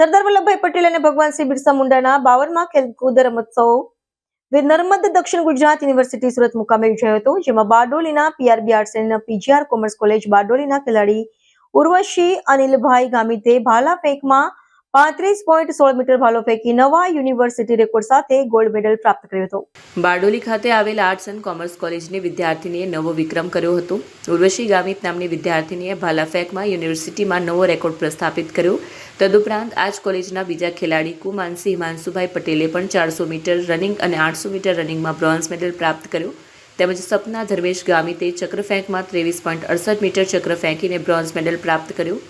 સરદાર વલ્લભભાઈ પટેલ અને ભગવાન શ્રી બિરસા મુંડાના બાવનમાં ખેલકૂદ રમોત્સવ નર્મદ દક્ષિણ ગુજરાત યુનિવર્સિટી સુરત મુકામે યોજાયો હતો, જેમાં બારડોલીના PRB arts and PGR commerce college બારડોલીના ખેલાડી ઉર્વશી અનિલભાઈ ગામિતે ભાલા ફેંકમાં પાંત્રીસ પોઈન્ટ સોળ મીટર ભાલો ફેંકી નવા યુનિવર્સિટી રેકોર્ડ સાથે ગોલ્ડ મેડલ પ્રાપ્ત કર્યો હતો. બારડોલી ખાતે આવેલ આર્ટ્સ એન્ડ કોમર્સ કોલેજની વિદ્યાર્થીનીએ નવો વિક્રમ કર્યો હતો. ઉર્વશી ગામિત નામની વિદ્યાર્થીનીએ ભાલાફેંકમાં યુનિવર્સિટીમાં નવો રેકોર્ડ પ્રસ્થાપિત કર્યો. તદુપરાંત આ જ કોલેજના બીજા ખેલાડી કુમાનસિંહ હિમાંશુભાઈ પટેલે પણ ચારસો મીટર રનિંગ અને આઠસો મીટર રનિંગમાં બ્રોન્ઝ મેડલ પ્રાપ્ત કર્યો. તેમજ સપના ધર્મેશ ગામિતે ચક્રફેંકમાં ત્રેવીસ પોઈન્ટ અડસઠ મીટર ચક્ર ફેંકીને બ્રોન્ઝ મેડલ પ્રાપ્ત કર્યો.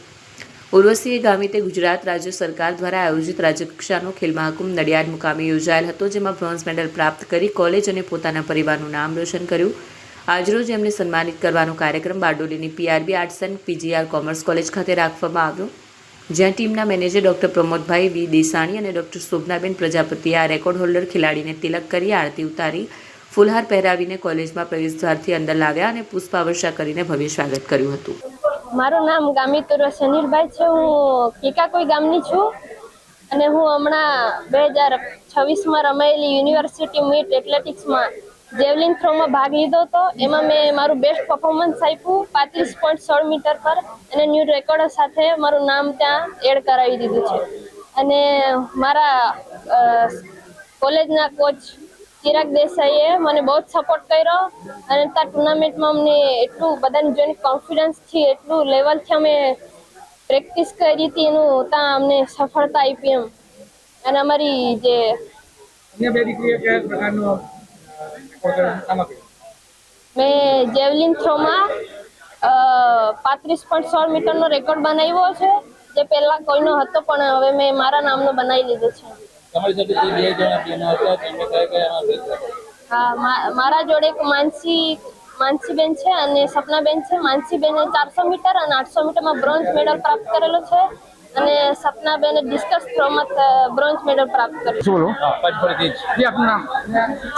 ઉર્વશીએ ગામિતે ગુજરાત રાજ્ય સરકાર દ્વારા આયોજિત રાજ્યકક્ષાનો ખેલ મહાકુંભ નડિયાદ મુકામે યોજાયેલ હતો, જેમાં બ્રોન્ઝ મેડલ પ્રાપ્ત કરી કોલેજ અને પોતાના પરિવારનું નામ રોશન કર્યું. આજરોજ એમને સન્માનિત કરવાનો કાર્યક્રમ બારડોલીની PRB arts and PGR commerce college ખાતે રાખવામાં આવ્યો. જ્યાં ટીમના manager doctor Pramodbhai V Desani અને ડોક્ટર શોભનાબેન પ્રજાપતિએ આ રેકોર્ડ હોલ્ડર ખેલાડીને તિલક કરી આરતી ઉતારી, ફુલહાર પહેરાવીને કોલેજમાં પ્રવેશદ્વારથી અંદર લાવ્યા અને પુષ્પાવર્ષા કરીને ભવ્ય સ્વાગત કર્યું હતું. મારું નામ ગામિત ઉર્વ સનીરભાઈ છે. હું કિકાકોઈ ગામની છું અને હું હમણાં બે હજાર છવ્વીસમાં રમાયેલી યુનિવર્સિટી મીટ એથ્લેટિક્સમાં જેવલિન થ્રોમાં ભાગ લીધો હતો. એમાં મેં મારું બેસ્ટ પરફોર્મન્સ આપ્યું પાંત્રીસ પોઈન્ટ સોળ મીટર પર અને ન્યૂ રેકોર્ડ સાથે મારું નામ ત્યાં એડ કરાવી દીધું છે. અને મારા કોલેજના કોચ ચિરાગ દેસાઈએ મને બહુ જ સપોર્ટ કર્યો અને ત્યાં ટુર્નામેન્ટમાં અમને એટલું બધાને જોઈને કોન્ફિડન્સથી એટલું લેવલથી અમે પ્રેક્ટિસ કરી હતી એનું ત્યાં અમને સફળતા આપી એમ. અને અમારી જે મેં જેવલિન થ્રોમાં પાંત્રીસ પોઈન્ટ સોળ મીટરનો રેકોર્ડ બનાવ્યો છે. જે પહેલાં કોઈનો હતો પણ હવે મેં મારા નામનો બનાવી લીધો છે. તમારી સાથે જે બે જણા બહેનો હતા તેમને કયા કયા વેચતા હા મા- મારા જોડે એક માનસી માનસીબેન છે અને સપનાબેન છે. માનસીબેને ચારસો મીટર અને આઠસો મીટરમાં બ્રોન્ઝ મેડલ પ્રાપ્ત કરેલો છે અને સપનાબેને ડિસ્કસ થ્રોમાં બ્રોન્ઝ મેડલ પ્રાપ્ત કરેલો છે. બોલો?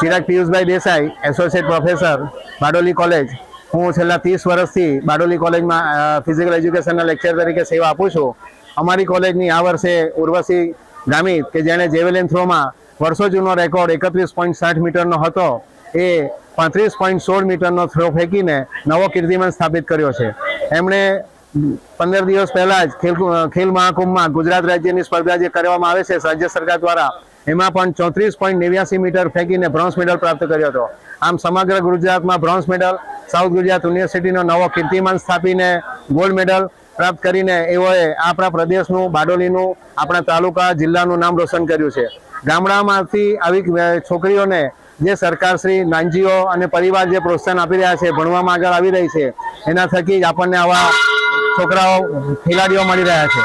Chirag Piyushbhai Desai associate professor Bardoli college હું છેલ્લા ત્રીસ વર્ષથી બારડોલી કોલેજમાં ફિઝિકલ એજ્યુકેશનના લેક્ચર તરીકે સેવા આપું છું. અમારી કોલેજની આ વર્ષે ઉર્વશી ગામિત, કે જેણે જેવેલિન થ્રોમાં વર્ષો જૂનો રેકોર્ડ એકત્રીસ પોઈન્ટ સાઠ મીટરનો હતો, એ પાંત્રીસ પોઈન્ટ સોળ મીટરનો થ્રો ફેંકીને નવો કીર્તિમાન સ્થાપિત કર્યો છે. એમણે પંદર દિવસ પહેલા જ ખેલ ખેલ મહાકુંભમાં ગુજરાત રાજ્યની સ્પર્ધા જે કરવામાં આવે છે રાજ્ય સરકાર દ્વારા, એમાં પણ ચોત્રીસ પોઈન્ટ નેવ્યાસી મીટર ફેંકીને બ્રોન્ઝ મેડલ પ્રાપ્ત કર્યો હતો. આમ સમગ્ર ગુજરાતમાં બ્રોન્ઝ મેડલ, સાઉથ ગુજરાત યુનિવર્સિટીનો નવો કીર્તિમાન સ્થાપીને ગોલ્ડ મેડલ પ્રાપ્ત કરીને એઓએ આપણા પ્રદેશનું, બારડોલીનું, આપણા તાલુકા, જિલ્લાનું નામ રોશન કર્યું છે. ગામડામાંથી આવી છોકરીઓને જે સરકારશ્રી નાનજીઓ અને પરિવાર જે પ્રોત્સાહન આપી રહ્યા છે, ભણવામાં આગળ આવી રહી છે, એના થકી જ આપણને આવા છોકરાઓ, ખેલાડીઓ મળી રહ્યા છે.